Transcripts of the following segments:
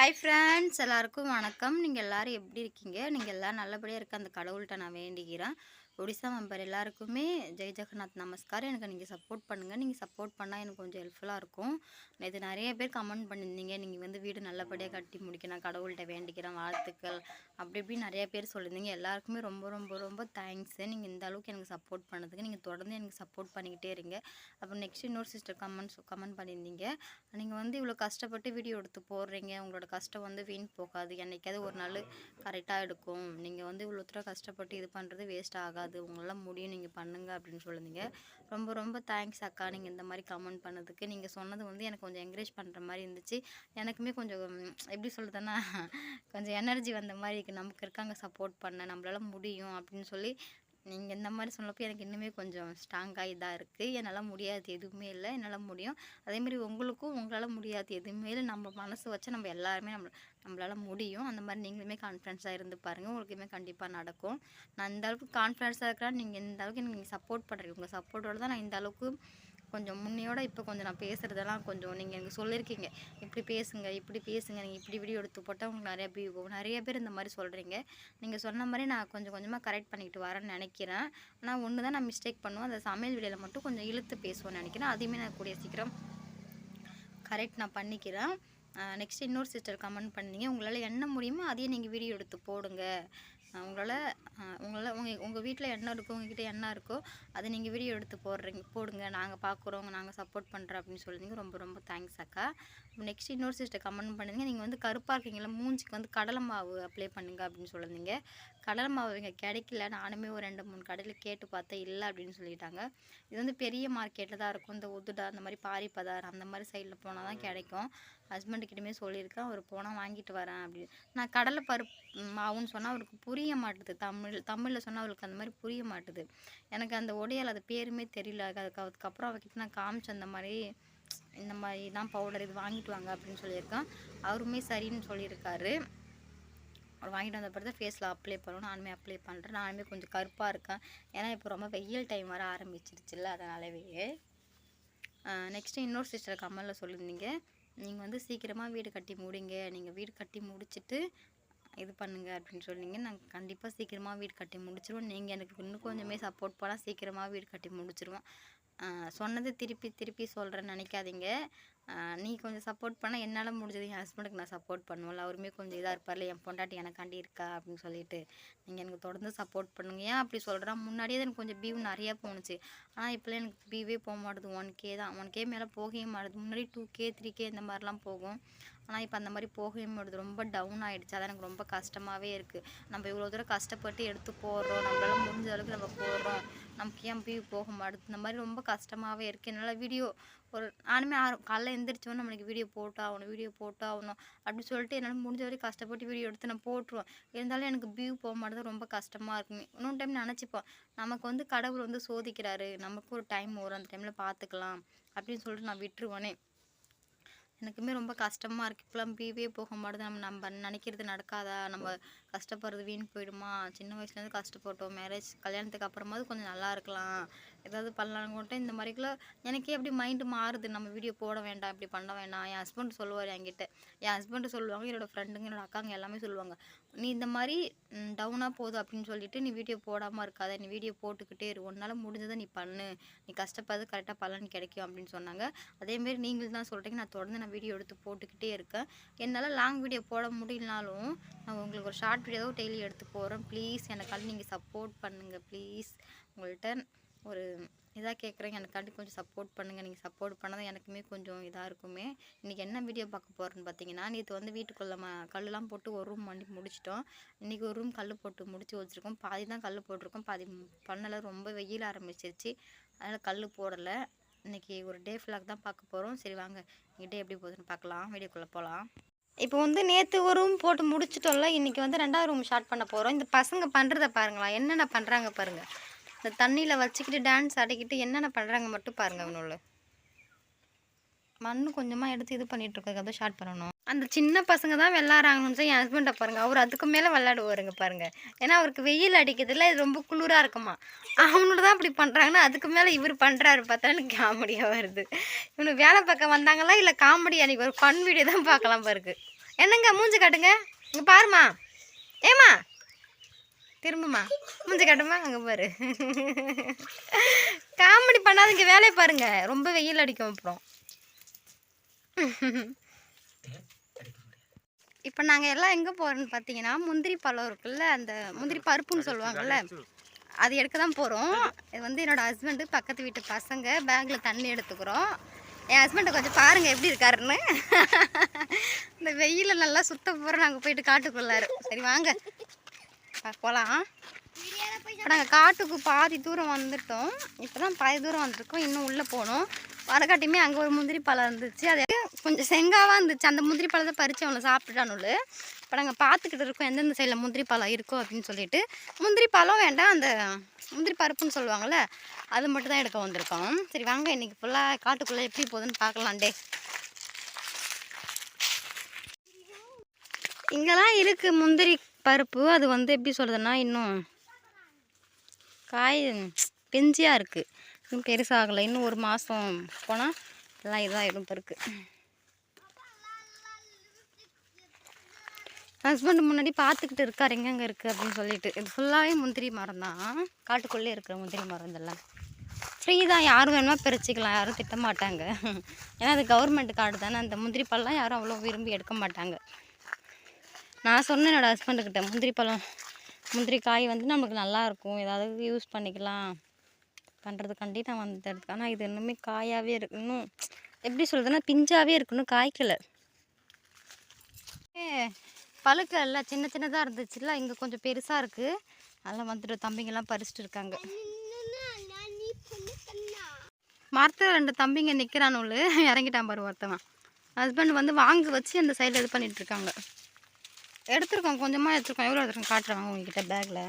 Hi friends எல்லாருக்கும் வணக்கம். நீங்கள் எல்லாரும் எப்படி இருக்கீங்க? நீங்கள் எல்லோரும் நல்லபடியாக இருக்க அந்த கடவுள்கிட்ட நான் வேண்டிக்கிறேன் ஒடிசா மெம்பர் எல்லாருக்குமே ஜெய் ஜெகநாத் நமஸ்கார் எனக்கு நீங்கள் சப்போர்ட் பண்ணுங்கள் நீங்கள் சப்போர்ட் பண்ணால் எனக்கு கொஞ்சம் ஹெல்ப்ஃபுல்லாக இருக்கும். இது நிறைய பேர் கமெண்ட் பண்ணியிருந்தீங்க. நீங்கள் வந்து வீடு நல்லபடியாக கட்டி முடிக்கணும். கடவுள்கிட்ட வேண்டிக்கிறேன். வாழ்த்துக்கள். அப்படி இப்படி நிறைய பேர் சொல்லியிருந்தீங்க. எல்லாருக்குமே ரொம்ப ரொம்ப ரொம்ப தேங்க்ஸு நீங்கள் இந்த அளவுக்கு எனக்கு சப்போர்ட் பண்ணதுக்கு நீங்கள் தொடர்ந்து எனக்கு சப்போர்ட் பண்ணிக்கிட்டே இருங்க. அப்புறம் நெக்ஸ்ட் இன்னொரு சிஸ்டர் கமெண்ட்ஸ் கமெண்ட் பண்ணியிருந்தீங்க. நீங்கள் வந்து இவ்வளோ கஷ்டப்பட்டு வீடியோ எடுத்து போடுறீங்க. உங்களோட கஷ்டம் வந்து வீண் போகாது. என்றைக்காவது ஒரு நாள் கரெக்டாக எடுக்கும். நீங்கள் வந்து இவ்வளோ தூரம் கஷ்டப்பட்டு இது பண்ணுறது வேஸ்ட் ஆகாது. உங்களால் முடியும் நீங்கள் பண்ணுங்க அப்படின்னு சொல்லியிருந்தீங்க ரொம்ப ரொம்ப தேங்க்ஸ் அக்கா. நீங்கள் இந்த மாதிரி கமெண்ட் பண்ணதுக்கு. நீங்கள் சொன்னது வந்து எனக்கு கொஞ்சம் என்கரேஜ் பண்ணுற மாதிரி இருந்துச்சு. எனக்குமே கொஞ்சம் எப்படி சொல்கிறதுன்னா கொஞ்சம் எனர்ஜி வந்த மாதிரி இருக்குது நமக்கு இருக்காங்க சப்போர்ட் பண்ண நம்மளால் முடியும் அப்படின்னு சொல்லி நீங்கள் இந்த மாதிரி சொன்னப்போ எனக்கு இன்னுமே கொஞ்சம் ஸ்ட்ராங்காக இதாக இருக்குது என்னால் முடியாது எதுவுமே இல்லை. என்னால் முடியும். அதேமாரி உங்களுக்கும் உங்களால் முடியாது எதுவுமே இல்லை. நம்ம மனசு வச்சு நம்ம எல்லாருமே நம்ம நம்மளால் முடியும். அந்த மாதிரி நீங்களுமே கான்ஃபிடென்ஸாக இருந்து பாருங்கள் உங்களுக்குமே கண்டிப்பாக நடக்கும். நான் இந்த அளவுக்கு கான்ஃபிடென்ஸாக இருக்கிறேன். நீங்கள் இந்த அளவுக்கு எனக்கு நீங்கள் சப்போர்ட் பண்ணுறீங்க உங்கள் சப்போர்ட்டோடு தான் நான் இந்த அளவுக்கு கொஞ்சம் முன்னையோட இப்போ கொஞ்சம் நான் பேசுகிறதெல்லாம் கொஞ்சம் நீங்கள் எனக்கு சொல்லியிருக்கீங்க இப்படி பேசுங்க இப்படி பேசுங்க நீங்கள் இப்படி வீடியோ எடுத்து போட்டால் உங்களுக்கு நிறைய வியூ போகும். நிறைய பேர் இந்த மாதிரி சொல்கிறீங்க நீங்கள் சொன்ன மாதிரி நான் கொஞ்சம் கொஞ்சமாக கரெக்ட் பண்ணிக்கிட்டு வரேன்னு நினைக்கிறேன். ஆனால் ஒன்று தான் நான் மிஸ்டேக் பண்ணுவேன். அந்த சமையல் வீடியோவில் மட்டும் கொஞ்சம் இழுத்து பேசுவேன்னு நினைக்கிறேன். அதையுமே நான் கூடிய சீக்கிரம் கரெக்ட் நான் பண்ணிக்கிறேன். நெக்ஸ்ட் இன்னொரு சிஸ்டர் கமெண்ட் பண்ணீங்க. உங்களால் என்ன முடியுமோ அதையே நீங்கள் வீடியோ எடுத்து போடுங்க. உங்களால் உங்களால் உங்கள் உங்கள் வீட்டில் என்ன இருக்கோ உங்ககிட்ட என்ன இருக்கோ அதை நீங்கள் வீடியோ எடுத்து போடுறீங்க போடுங்க. நாங்கள் பார்க்குறோம் நாங்கள் சப்போர்ட் பண்ணுறோம் அப்படின்னு சொல்லியிருந்தீங்க ரொம்ப ரொம்ப தேங்க்ஸ் அக்கா. நெக்ஸ்ட் இன்னொரு சிஸ்டர் கமெண்ட் பண்ணுங்க. நீங்கள் வந்து கருப்பாக இருக்கீங்களா மூஞ்சிக்கு வந்து கடலை மாவு அப்ளை பண்ணுங்க அப்படின்னு சொல்லியிருந்தீங்க கடலை மாவு இங்கே கிடைக்கல. நானுமே ஒரு ரெண்டு மூணு கடையில் கேட்டு பார்த்தேன். இல்லை அப்படின்னு சொல்லிட்டாங்க. இது வந்து பெரிய மார்க்கெட்டில் தான் இருக்கும். இந்த உதுடா அந்த மாதிரி பாரிப்பதார் அந்த மாதிரி சைடில் போனால் தான் கிடைக்கும். ஹஸ்பண்டுக்கிட்டமே சொல்லியிருக்கேன் அவர் போனால் வாங்கிட்டு வரேன் அப்படின்னு. நான் கடலை பருப்பு மாவுன்னு சொன்னால் அவருக்கு புரிய மாட்டுது. தமிழ் தமிழில் சொன்னால் அவருக்கு அந்த மாதிரி புரிய மாட்டுது. எனக்கு அந்த உடையால் அது பேருமே தெரியல. அதுக்கு அதுக்கப்புறம் அவர்கிட்ட நான் காமிச்சேன் அந்த மாதிரி இந்த மாதிரி தான் பவுடர் இது வாங்கிட்டு வாங்க அப்படின்னு சொல்லியிருக்கேன். அவருமே சரின்னு சொல்லியிருக்காரு. அவர் வாங்கிட்டு வந்த பிறகு ஃபேஸில் அப்ளை பண்ணணும். நானுமே அப்ளை பண்ணுறேன் நானுமே கொஞ்சம் கருப்பாக இருக்கேன். ஏன்னா இப்போ ரொம்ப வெயில் டைம் வர ஆரம்பிச்சிருச்சுல்ல அதனாலவே. நெக்ஸ்ட்டு இன்னொரு சிஸ்டர் கமலில் சொல்லியிருந்தீங்க. நீங்கள் வந்து சீக்கிரமாக வீடு கட்டி முடிங்க. நீங்கள் வீடு கட்டி முடிச்சுட்டு இது பண்ணுங்கள் அப்படின்னு சொன்னீங்க. நாங்கள் கண்டிப்பாக சீக்கிரமாக வீடு கட்டி முடிச்சிருவோம் நீங்கள் எனக்கு இன்னும் கொஞ்சமே சப்போர்ட் பண்ணால் சீக்கிரமாக வீடு கட்டி முடிச்சிருவோம் சொன்னது திருப்பி திருப்பி சொல்கிறேன்னு நினைக்காதீங்க. நீ கொஞ்சம் சப்போர்ட் பண்ணால் என்னால் முடிஞ்சது என் ஹஸ்பண்டுக்கு நான் சப்போர்ட் பண்ணுவேன்ல அவருமே கொஞ்சம் இதாக இருப்பார்ல என் பொண்டாட்டி எனக்காண்டி இருக்கா? அப்படின்னு சொல்லிட்டு. நீங்கள் எனக்கு தொடர்ந்து சப்போர்ட் பண்ணுங்க. ஏன் அப்படி சொல்கிறேன் முன்னாடியே தான் எனக்கு கொஞ்சம் பீவ் நிறையா போணுச்சு. ஆனால் இப்போலாம் எனக்கு பீவே போக மாட்டுது. ஒன் கே தான். ஒன் கே மேலே போகவே மாட்டேது. முன்னாடி டூ கே த்ரீ கே இந்த மாதிரிலாம் போகும். ஆனால் இப்போ அந்த மாதிரி போகவே முடியுது ரொம்ப டவுன் ஆகிடுச்சு அதான் எனக்கு ரொம்ப கஷ்டமாகவே இருக்குது நம்ம இவ்வளோ தூரம் கஷ்டப்பட்டு எடுத்து போடுறோம். நம்மளால முடிஞ்ச அளவுக்கு நம்ம போடுறோம். நமக்கு ஏன் போய் போக மாட்டேது? இந்த மாதிரி ரொம்ப கஷ்டமாகவே இருக்குது என்னால் வீடியோ ஒரு நானுமே ஆரம் காலைல எந்திரிச்சோன்னு நம்மளுக்கு வீடியோ போட்டாகணும் வீடியோ போட்டாகணும் அப்படின்னு சொல்லிட்டு என்னால் முடிஞ்ச வரைக்கும் கஷ்டப்பட்டு வீடியோ எடுத்து நான் போட்டுருவேன். இருந்தாலும் எனக்கு வியூ போக மாட்டேது. ரொம்ப கஷ்டமாக இருக்குமே இன்னொரு டைம் நினச்சிப்போம். நமக்கு வந்து கடவுள் வந்து சோதிக்கிறாரு. நமக்கு ஒரு டைம் வரும். அந்த டைமில் பார்த்துக்கலாம். அப்படின்னு சொல்லிட்டு நான் விட்டுருவேனே. எனக்குமே ரொம்ப கஷ்டமாக இருக்குது இப்போலாம் பிவே போக மாட்டேது. நம்ம நம்ம நினைக்கிறது நடக்காதா? நம்ம கஷ்டப்படுறது வீண் போயிடுமா? சின்ன வயசுலேருந்து கஷ்டப்பட்டோம். மேரேஜ் கல்யாணத்துக்கு அப்புறமாவது கொஞ்சம் நல்லா இருக்கலாம். ஏதாவது பண்ணலான்னு இந்த மாதிரிக்குள்ள எனக்கே அப்படி மைண்டு மாறுது. நம்ம வீடியோ போட வேண்டாம் இப்படி பண்ண வேண்டாம். என் ஹஸ்பண்ட் சொல்லுவார் என்கிட்ட. என் ஹஸ்பண்ட் சொல்லுவாங்க என்னோடய ஃப்ரெண்டுங்க என்னோடய அக்காங்க எல்லாமே சொல்லுவாங்க நீ இந்த மாதிரி டவுனாக போதும் அப்படின்னு சொல்லிட்டு நீ வீடியோ போடாமல் இருக்காத. நீ வீடியோ போட்டுக்கிட்டே இரு. உன்னால் முடிஞ்சதை நீ பண்ணு. நீ கஷ்டப்படுறது கரெக்டாக பலன் கிடைக்கும் அப்படின்னு சொன்னாங்க. அதேமாரி நீங்களும் தான் சொல்கிறீங்க நான் தொடர்ந்து நான் வீடியோ எடுத்து போட்டுக்கிட்டே இருக்கேன். என்னால் லாங் வீடியோ போட முடியலனாலும் நான் உங்களுக்கு ஒரு ஷார்ட் வீடியோ டெய்லி எடுத்து போகிறேன் ப்ளீஸ் எனக்காண்டி நீங்கள் சப்போர்ட் பண்ணுங்கள் ப்ளீஸ் உங்கள்கிட்ட ஒரு இதாக கேட்குறேங்க எனக்காண்டி கொஞ்சம் சப்போர்ட் பண்ணுங்கள் நீங்கள் சப்போர்ட் பண்ணால் எனக்குமே கொஞ்சம் இதாக இருக்குமே. இன்றைக்கி என்ன வீடியோ பார்க்க போகிறேன்னு பார்த்தீங்கன்னா நேற்று வந்து வீட்டுக்குள்ளே ம கல்லெலாம் போட்டு ஒரு ரூம் பண்ணி முடிச்சிட்டோம். இன்றைக்கி ஒரு ரூம் கல் போட்டு முடிச்சு வச்சுருக்கோம். பாதி தான் கல் போட்டிருக்கோம். பாதி பண்ணலை. ரொம்ப வெயில் ஆரம்பிச்சிருச்சு. அதனால் கல் போடலை. இன்றைக்கி ஒரு டே ஃபிளாக் தான் பார்க்க போகிறோம் சரி வாங்க. இன்றைக்கி டே எப்படி போகுதுன்னு பார்க்கலாம். வீடியோக்குள்ளே போகலாம் இப்போ வந்து நேற்று ஒரு ரூம் போட்டு முடிச்சிட்டோம்ல. இன்றைக்கி வந்து ரெண்டாவது ரூம் ஸ்டார்ட் பண்ண போகிறோம் இந்த பசங்க பண்ணுறத பாருங்களா என்னென்ன பண்ணுறாங்க பாருங்கள் இந்த தண்ணியில் வச்சுக்கிட்டு டான்ஸ் ஆடிக்கிட்டு என்னென்ன பண்ணுறாங்க மட்டும் பாருங்கள் அவனோட. மண் கொஞ்சமாக எடுத்து இது பண்ணிட்டு அதை ஷார்ட் பண்ணணும். அந்த சின்ன பசங்க தான் விளாட்றாங்கன்னு சொல்லி என் ஹஸ்பண்டை பாருங்கள் அவர் அதுக்கு மேலே விளாடுவாருங்க பாருங்கள் ஏன்னா அவருக்கு வெயில் அடிக்கிறதுல இது ரொம்ப குளிராக இருக்குமா. அவனோட தான் அப்படி பண்ணுறாங்கன்னா அதுக்கு மேலே இவர் பண்ணுறாரு பார்த்தா எனக்கு காமெடியாக வருது. இவனு வேலை பார்க்க வந்தாங்களா இல்லை காமெடி அன்றைக்கி ஒரு ஃபன் வீடியோ தான் பார்க்கலாம் பாருக்கு. என்னங்க மூஞ்சி காட்டுங்க. இங்கே பாருமா ஏமா திரும்புமா? மூஞ்சி காட்டுமா? அங்கே பாரு. காமெடி பண்ணாதீங்க வேலையை பாருங்க. ரொம்ப வெயில் அடிக்கும் அப்புறம். இப்போ நாங்கள் எல்லாம் எங்கே போகிறோன்னு பார்த்தீங்கன்னா முந்திரி பழம் இருக்குல்ல அந்த முந்திரி பருப்புன்னு சொல்லுவாங்கல்ல அது எடுக்க தான் போகிறோம் இது வந்து என்னோடய ஹஸ்பண்டு பக்கத்து வீட்டு பசங்க பேக்கில் தண்ணி எடுத்துக்கிறோம். என் ஹஸ்பண்டை கொஞ்சம் பாருங்கள் எப்படி இருக்காருன்னு. இந்த வெயிலில் நல்லா சுத்த போகிறோம் நாங்கள் போயிட்டு காட்டுக்குள்ளாரு. சரி வாங்க. போகலாம் இப்போ நாங்கள் காட்டுக்கு பாதி தூரம் வந்துட்டோம். இப்போ தான் பாதி தூரம் வந்திருக்கோம். இன்னும் உள்ளே போகணும். வரக்காட்டியுமே அங்கே ஒரு முந்திரி பழம் இருந்துச்சு. அது கொஞ்சம் செங்காவாக இருந்துச்சு. அந்த முந்திரி பழத்தை பறித்து அவனை சாப்பிட்டுட்டானுள்ள இப்போ நாங்கள் பார்த்துக்கிட்டு இருக்கோம். எந்தெந்த சைடில் முந்திரி பழம் இருக்கோ அப்படின்னு சொல்லிட்டு. முந்திரி பழம் வேண்டாம். அந்த முந்திரி பருப்புன்னு சொல்லுவாங்கள்ல அது மட்டும் தான் எடுக்க வந்திருக்கோம். சரி வாங்க. இன்னைக்கு ஃபுல்லாக காட்டுக்குள்ளே எப்படி போகுதுன்னு பார்க்கலாண்டே இங்கெல்லாம் இருக்குது முந்திரி பருப்பு அது வந்து எப்படி சொல்கிறதுனா இன்னும் காய் பெஞ்சியாக இருக்குது இன்னும் பெருசாகலை இன்னும் ஒரு மாதம் போனால் எல்லாம் இதாகிடும் பருக்கு. ஹஸ்பண்ட் முன்னாடி பார்த்துக்கிட்டு இருக்கார். எங்கெங்கே இருக்குது அப்படின்னு சொல்லிட்டு. இது ஃபுல்லாகவே முந்திரி மரம் தான். காட்டுக்குள்ளே இருக்கிற முந்திரி மரம் இதெல்லாம். ஃப்ரீ தான். யாரும் வேணுமா பிரிச்சுக்கலாம். யாரும் திட்ட மாட்டாங்க ஏன்னா அது கவர்மெண்ட் காடு தானே. அந்த முந்திரி பழம் யாரும் அவ்வளோ விரும்பி எடுக்க மாட்டாங்க. நான் சொன்னேன் என்னோடய ஹஸ்பண்டுக்கிட்ட முந்திரி பழம் முந்திரி காய் வந்து நமக்கு நல்லாயிருக்கும் ஏதாவது யூஸ் பண்ணிக்கலாம். பண்ணுறதுக்காண்டி நான் வந்து எடுத்துக்கேன் ஆனால் இது இன்னுமே காயாகவே இருக்கணும் இன்னும் எப்படி சொல்கிறதுன்னா பிஞ்சாகவே இருக்கணும் காய்க்கல. ஏ பழுக்கல்ல சின்ன சின்னதாக இருந்துச்சுல்ல இங்கே கொஞ்சம் பெருசாக இருக்குது அதெல்லாம் வந்துட்டு தம்பிங்கெல்லாம் பறிச்சுட்டு இருக்காங்க. மரத்தில் ரெண்டு தம்பிங்க நிற்கிறானுள்ள இறங்கிட்டான் பாரு ஒருத்தவன். ஹஸ்பண்ட் வந்து வாங்க வச்சு அந்த சைடில் இது பண்ணிகிட்ருக்காங்க எடுத்திருக்கோம் கொஞ்சமாக எடுத்திருக்கோம். எவ்வளோ எடுத்திருக்கோம்? காட்டுறாங்க உங்ககிட்ட பேக்கில்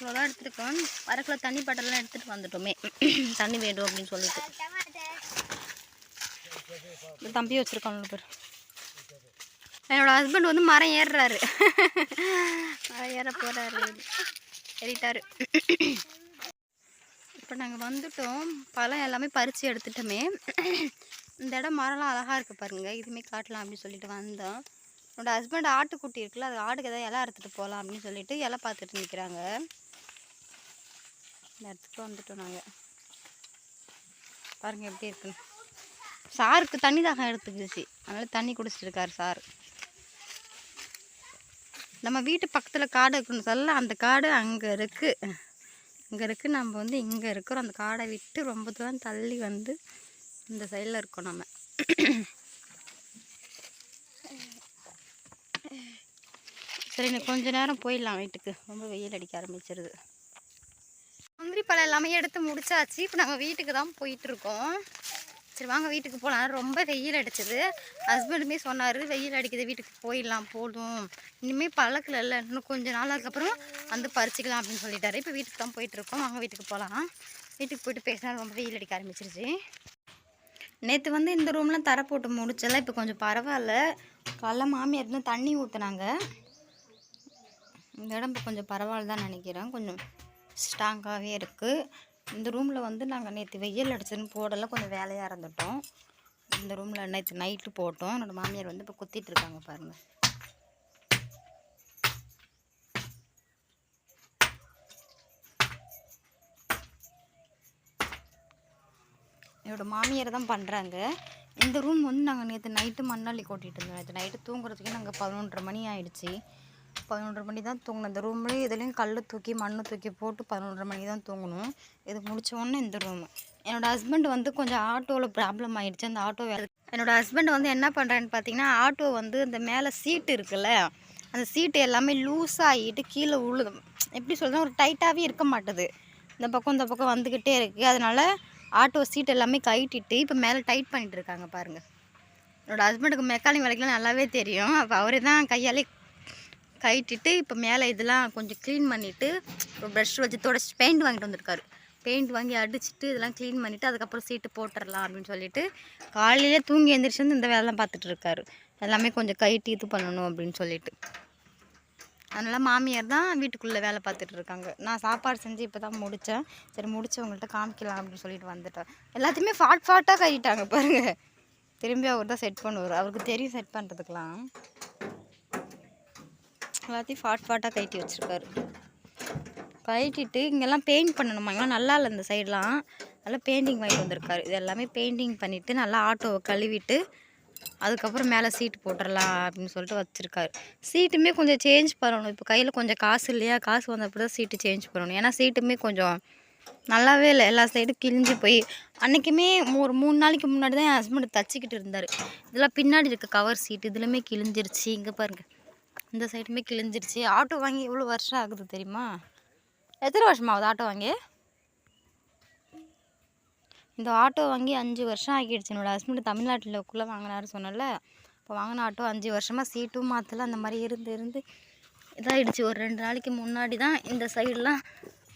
இவ்வளோதான் எடுத்துருக்கோம். வரக்குள்ள தண்ணி பாட்டெல்லாம் எடுத்துகிட்டு வந்துட்டோமே. தண்ணி வேண்டும் அப்படின்னு சொல்லிட்டு. இந்த தம்பி வச்சுருக்காங்க பேர். என்னோட ஹஸ்பண்ட் வந்து மரம் ஏறுறாரு. மரம் ஏற போகிறாரு ஏறிட்டாரு. இப்போ நாங்கள் வந்துட்டோம். பழம் எல்லாமே பறித்து எடுத்துட்டோமே. இந்த இடம் மரம்லாம் அழகாக இருக்குது பாருங்கள் இதுவுமே காட்டலாம் அப்படின்னு சொல்லிட்டு வந்தோம். என்னோடய ஹஸ்பண்ட் ஆட்டுக்குட்டி இருக்குல்ல அது ஆட்டுக்கு எதாவது இலை அறுத்துட்டு போகலாம் அப்படின்னு சொல்லிட்டு இலை பார்த்துட்டு நிற்கிறாங்க இந்த இடத்துக்கு வந்துட்டோம் நாங்கள் பாருங்கள் எப்படி இருக்குன்னு. சாருக்கு தண்ணி தாகம் எடுத்துக்கிச்சு. அதனால் தண்ணி குடிச்சிட்டு இருக்காரு சார். நம்ம வீட்டு பக்கத்தில் காடு இருக்குன்னு சொல்ல அந்த காடு அங்கே இருக்குது இங்கே இருக்குது நம்ம வந்து இங்கே இருக்கிறோம். அந்த காடை விட்டு ரொம்ப தூரம் தள்ளி வந்து இந்த சைடில் இருக்கோம் நம்ம சரி இன்னும் கொஞ்ச நேரம் போயிடலாம் வீட்டுக்கு. ரொம்ப வெயில் அடிக்க ஆரம்பிச்சிருது. முந்திரி பழம் எல்லாமே எடுத்து முடிச்சாச்சு. இப்போ நாங்கள் வீட்டுக்கு தான் போயிட்டு இருக்கோம் சரி வாங்க வீட்டுக்கு போகலாம் ரொம்ப வெயில் அடிச்சது. ஹஸ்பண்டுமே சொன்னார் வெயில் அடிக்குது வீட்டுக்கு போயிடலாம் போதும். இனிமேல் பழக்கல இல்லை. இன்னும் கொஞ்ச நாளுக்கு அப்புறம் வந்து பறிச்சிக்கலாம் அப்படின்னு சொல்லிட்டாரு. இப்போ வீட்டுக்கு தான் போயிட்டு இருக்கோம் வாங்க வீட்டுக்கு போகலாம் வீட்டுக்கு போயிட்டு பேசினா ரொம்ப வெயில் அடிக்க ஆரம்பிச்சிருச்சு. நேற்று வந்து இந்த ரூம்லாம் தர போட்டு முடிச்சல இப்போ கொஞ்சம் பரவாயில்ல காலைல மாமியார் தான் தண்ணி ஊற்றுனாங்க இந்த இடம் இப்போ கொஞ்சம் பரவாயில்ல தான் நினைக்கிறேன். கொஞ்சம் ஸ்ட்ராங்காகவே இருக்குது இந்த ரூமில் வந்து நாங்கள் நேற்று வெயில் அடிச்சதுன்னு போடலாம் கொஞ்சம் வேலையாக இருந்துட்டோம். இந்த ரூமில் நேற்று நைட்டு போட்டோம். என்னோடய மாமியார் வந்து இப்போ குத்திட்டு இருக்காங்க பாருங்கள் என்னோடய மாமியார் தான் பண்ணுறாங்க இந்த ரூம் வந்து நாங்கள் நேற்று நைட்டு மண்ணாளி கொட்டிகிட்டு இருந்தோம் நேற்று நைட்டு தூங்குறதுக்கே நாங்கள் பதினொன்றரை மணி ஆகிடுச்சி பதினொன்றரை மணி தான் தூங்கினோம். இந்த ரூம்லேயும் இதுலேயும் கல் தூக்கி மண் தூக்கி போட்டு பதினொன்றரை மணி தான் தூங்கணும் இது முடித்தோடனே இந்த ரூம் என்னோடய ஹஸ்பண்ட் வந்து கொஞ்சம் ஆட்டோவில் ப்ராப்ளம் ஆகிடுச்சு அந்த ஆட்டோ வேலை என்னோடய ஹஸ்பண்ட் வந்து என்ன பண்ணுறான்னு பார்த்தீங்கன்னா ஆட்டோ வந்து இந்த மேலே சீட்டு இருக்குல்ல அந்த சீட்டு எல்லாமே லூஸ் ஆகிட்டு கீழே உழுது எப்படி சொல்கிறது ஒரு டைட்டாகவே இருக்க மாட்டுது. இந்த பக்கம் இந்த பக்கம் வந்துக்கிட்டே இருக்குது அதனால் ஆட்டோ சீட் எல்லாமே கழட்டிட்டு இப்போ மேலே டைட் பண்ணிட்டு இருக்காங்க பாருங்கள் என்னோடய ஹஸ்பண்டுக்கு மெக்கானிக் வேலைக்கெலாம் நல்லாவே தெரியும். அப்போ அவரே தான் கையாலே கழட்டிட்டு இப்போ மேலே இதெல்லாம் கொஞ்சம் க்ளீன் பண்ணிவிட்டு ஒரு ப்ரஷ் வச்சு தொடச்சி பெயிண்ட் வாங்கிட்டு வந்திருக்காரு. பெயிண்ட் வாங்கி அடிச்சுட்டு இதெல்லாம் க்ளீன் பண்ணிவிட்டு அதுக்கப்புறம் சீட்டு போட்டுடலாம் அப்படின்னு சொல்லிட்டு காலையிலே தூங்கி எழுந்திரிச்சு வந்து இந்த வேலைலாம் பார்த்துட்டு இருக்காரு. எல்லாமே கொஞ்சம் கைட்டி இது பண்ணணும் அப்படின்னு சொல்லிட்டு. அதனால் மாமியார் தான் வீட்டுக்குள்ளே வேலை பார்த்துட்டு இருக்காங்க. நான் சாப்பாடு செஞ்சு இப்போ தான் முடித்தேன் சரி முடிச்சு உங்கள்கிட்ட காமிக்கலாம் அப்படின்னு சொல்லிட்டு வந்துட்டேன். எல்லாத்தையுமே ஃபாட் ஃபாட்டாக கட்டிட்டாங்க பாருங்கள் திரும்பி அவர் தான் செட் பண்ணுவார். அவருக்கு தெரியும் செட் பண்ணுறதுக்கெலாம் எல்லாத்தையும் ஃபாட் ஃபாட்டாக கட்டி வச்சுருக்காரு. கட்டிட்டு இங்கெல்லாம் பெயிண்ட் பண்ணணுமா? இங்கெல்லாம் நல்லா இல்லை இந்த சைடெலாம் நல்லா பெயிண்டிங் வாங்கிட்டு வந்திருக்காரு. இது எல்லாமே பெயிண்டிங் பண்ணிவிட்டு நல்லா ஆட்டோவை கழுவிட்டு அதுக்கப்புறம் மேலே சீட்டு போட்டுடலாம் அப்படின்னு சொல்லிட்டு வச்சுருக்காரு. சீட்டுமே கொஞ்சம் சேஞ்ச் பண்ணணும். இப்போ கையில் கொஞ்சம் காசு இல்லையா? காசு வந்தப்போ தான் சீட்டு சேஞ்ச் பண்ணணும். ஏன்னா சீட்டுமே கொஞ்சம் நல்லாவே இல்லை. எல்லா சைடும் கிழிஞ்சு போய் அன்றைக்குமே ஒரு மூணு நாளைக்கு முன்னாடி தான் என் ஹஸ்பண்ட் தச்சிக்கிட்டு இருந்தார். இதெல்லாம் பின்னாடி இருக்க கவர் சீட்டு இதுலையுமே கிழிஞ்சிருச்சு. இங்கே பாருங்க. இந்த சைடுமே கிழிஞ்சிருச்சு. ஆட்டோ வாங்கி எவ்வளோ வருஷம் ஆகுது தெரியுமா? எத்தனை வருஷமாகுது ஆட்டோ வாங்கி? இந்த ஆட்டோ வாங்கி அஞ்சு வருஷம் ஆகிடுச்சு. என்னோடய ஹஸ்பண்ட் தமிழ்நாட்டில்க்குள்ளே வாங்கினாரு சொன்னல இப்போ வாங்கின ஆட்டோ அஞ்சு வருஷமாக சீட்டும் மாற்றல அந்த மாதிரி இருந்து இருந்து இதாகிடுச்சு ஒரு ரெண்டு நாளைக்கு முன்னாடி தான் இந்த சைடெலாம்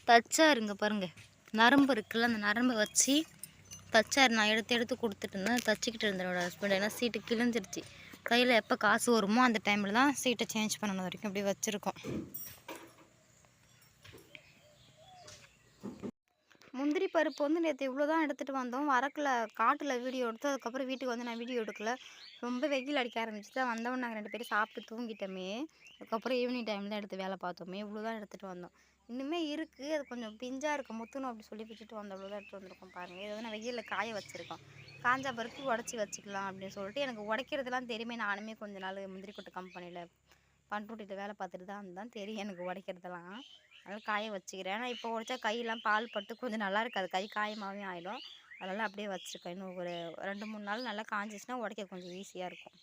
தச்சாருங்க பாருங்கள் நரம்பு இருக்குல்ல அந்த நரம்பை வச்சு தச்சார் நான் எடுத்து எடுத்து கொடுத்துட்டு இருந்தேன். தச்சுக்கிட்டு இருந்தேன் என்னோடய ஹஸ்பண்ட் ஏன்னா சீட்டு கிழிஞ்சிருச்சு. கையில் எப்போ காசு வருமோ அந்த டைமில் தான் சீட்டை சேஞ்ச் பண்ணணும் வரைக்கும். அப்படியே வச்சுருக்கோம். முந்திரி பருப்பு வந்து நேற்று இவ்வளோ தான் எடுத்துகிட்டு வந்தோம். வரக்கில் காட்டில் வீடியோ எடுத்து அதுக்கப்புறம் வீட்டுக்கு வந்து நான் வீடியோ எடுக்கல. ரொம்ப வெயில் அடிக்க ஆரம்பிச்சு தான் வந்தவன் நாங்கள் ரெண்டு பேரும் சாப்பிட்டு தூங்கிட்டோமே. அதுக்கப்புறம் ஈவினிங் டைமில் எடுத்து வேலை பார்த்தோமே. இவ்வளோ தான் எடுத்துகிட்டு வந்தோம். இன்னுமே இருக்குது அது கொஞ்சம் பிஞ்சாக இருக்கும் முத்துணும் அப்படி சொல்லி பிச்சுட்டு வந்த அவ்வளோ தான் எடுத்துகிட்டு வந்திருக்கோம் பாருங்கள் இதை வந்து நான் வெயிலில் காய வச்சுருக்கோம். காஞ்சா பருப்பு உடச்சி வச்சுக்கலாம் அப்படின்னு சொல்லிட்டு எனக்கு உடைக்கிறதுலாம் தெரியுமே. நானுமே கொஞ்ச நாள் முந்திரி கொட்டை கம்பெனியில் பண்ருட்டியில் வேலை பார்த்துட்டு தான் இருந்தான். தெரியும் எனக்கு உடைக்கிறதெல்லாம். அதனால் காய வச்சுக்கிறேன். ஆனால் இப்போ உடைச்சா கையெல்லாம் பால் பட்டு கொஞ்சம் நல்லா இருக்காது. கை காயமாகவே ஆகிடும் அதனால் அப்படியே வச்சுருக்கேன். இன்னும் ஒரு ரெண்டு மூணு நாள் நல்லா காஞ்சிச்சுன்னா உடைக்க கொஞ்சம் ஈஸியாக இருக்கும்.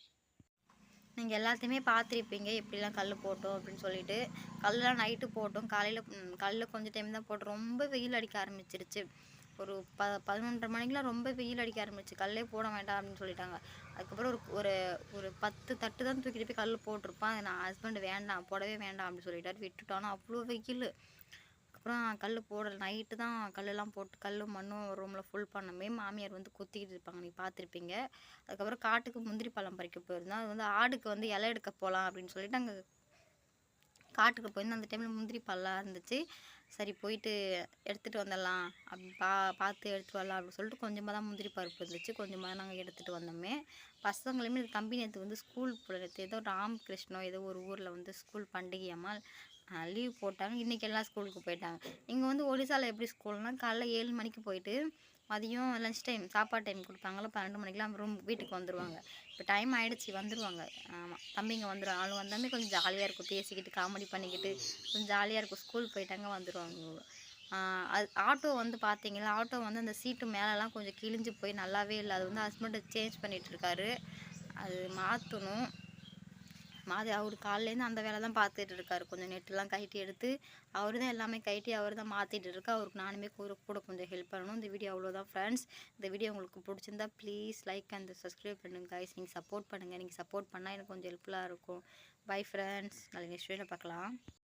நீங்கள் எல்லாத்தையுமே பார்த்துருப்பீங்க. எப்படிலாம் கல் போட்டோம் அப்படின்னு சொல்லிட்டு. கல்லாம் நைட்டு போட்டோம். காலையில் கல்லில் கொஞ்சம் டைம் தான் போட்டோம். ரொம்ப வெயில் அடிக்க ஆரம்பிச்சிருச்சு. ஒரு ப பதினொன்றரை மணிக்கெலாம் ரொம்ப வெயில் அடிக்க ஆரம்பிச்சு கல்லே போட வேண்டாம் அப்படின்னு சொல்லிட்டாங்க. அதுக்கப்புறம் ஒரு ஒரு ஒரு பத்து தட்டு தான் தூக்கிட்டு போய் கல் போட்டிருப்பான். அது நான் ஹஸ்பண்ட் வேண்டாம் போடவே வேண்டாம் அப்படின்னு சொல்லிட்டாரு விட்டுட்டோன்னா அவ்வளோ வெயில். அப்புறம் கல் போடல. நைட்டு தான் கல்லெல்லாம் போட்டு கல்லும் மண்ணும் ரூமில் ஃபுல் பண்ணமே. மாமியார் வந்து கொத்திக்கிட்டு இருப்பாங்க. நீங்கள் பார்த்துருப்பீங்க. அதுக்கப்புறம் காட்டுக்கு முந்திரி பழம் பறிக்க போயிருந்தோம். அது வந்து ஆடுக்கு வந்து இலை எடுக்க போகலாம் அப்படின்னு சொல்லிட்டு அங்கே காட்டுக்கு போயிருந்தோம். அந்த டைமில் முந்திரி பழம் இருந்துச்சு. சரி போயிட்டு எடுத்துகிட்டு வந்துடலாம். அப்படி பா பார்த்து எடுத்துகிட்டு வரலாம் அப்படின்னு சொல்லிட்டு கொஞ்சமாக தான் முந்திரி பருப்பு இருந்துச்சு. கொஞ்சமாக நாங்கள் எடுத்துகிட்டு வந்தோமே. பசங்களையுமே தம்பி நேற்று வந்து ஸ்கூல் போல நேற்று ஏதோ ராமகிருஷ்ணோ ஏதோ ஒரு ஊரில் வந்து ஸ்கூல் பண்டிகையாமா லீவ் போட்டாங்க. இன்றைக்கி எல்லாம் ஸ்கூலுக்கு போயிட்டாங்க. இங்கே வந்து ஒடிசாவில் எப்படி ஸ்கூல்னால் காலைல ஏழு மணிக்கு போயிட்டு மதியம் லஞ்ச் டைம் சாப்பாடு டைம் கொடுப்பாங்களோ பன்னெண்டு மணிக்கெலாம் ரூம் வீட்டுக்கு வந்துடுவாங்க இப்போ டைம் ஆகிடுச்சி வந்துடுவாங்க ஆமாம் தம்பிங்க வந்துடும் அவங்க வந்தாமே கொஞ்சம் ஜாலியாக இருக்கும் பேசிக்கிட்டு காமெடி பண்ணிக்கிட்டு கொஞ்சம் ஜாலியாக இருக்கும் ஸ்கூல் போயிட்டாங்க வந்துடுவாங்க அது ஆட்டோ வந்து பார்த்தீங்களா ஆட்டோ வந்து அந்த சீட்டு மேலெலாம் கொஞ்சம் கிழிஞ்சு போய் நல்லாவே இல்லை அது வந்து ஹஸ்பண்டு சேஞ்ச் பண்ணிகிட்ருக்காரு அது மாற்றணும் மாதிரி அவர் காலிலேருந்து அந்த வேலை தான் பார்த்துட்டு இருக்காரு. கொஞ்சம் நெட்டுலாம் கழட்டி எடுத்து அவர் தான் எல்லாமே கழட்டி அவர் தான் மாற்றிட்டு இருக்கா அவருக்கு நானுமே கூட கூட கொஞ்சம் ஹெல்ப் பண்ணணும். இந்த வீடியோ அவ்வளோதான் ஃப்ரெண்ட்ஸ் இந்த வீடியோ உங்களுக்கு பிடிச்சிருந்தா ப்ளீஸ் லைக் அண்ட் சப்ஸ்கிரைப் பண்ணுங்கள் கைஸ் நீங்கள் சப்போர்ட் பண்ணுங்கள் நீங்கள் சப்போர்ட் பண்ணால் எனக்கு கொஞ்சம் ஹெல்ப்ஃபுல்லாக இருக்கும். பை ஃப்ரெண்ட்ஸ் நாளைக்கு நெக்ஸ்ட் வீடியோ பார்க்கலாம்.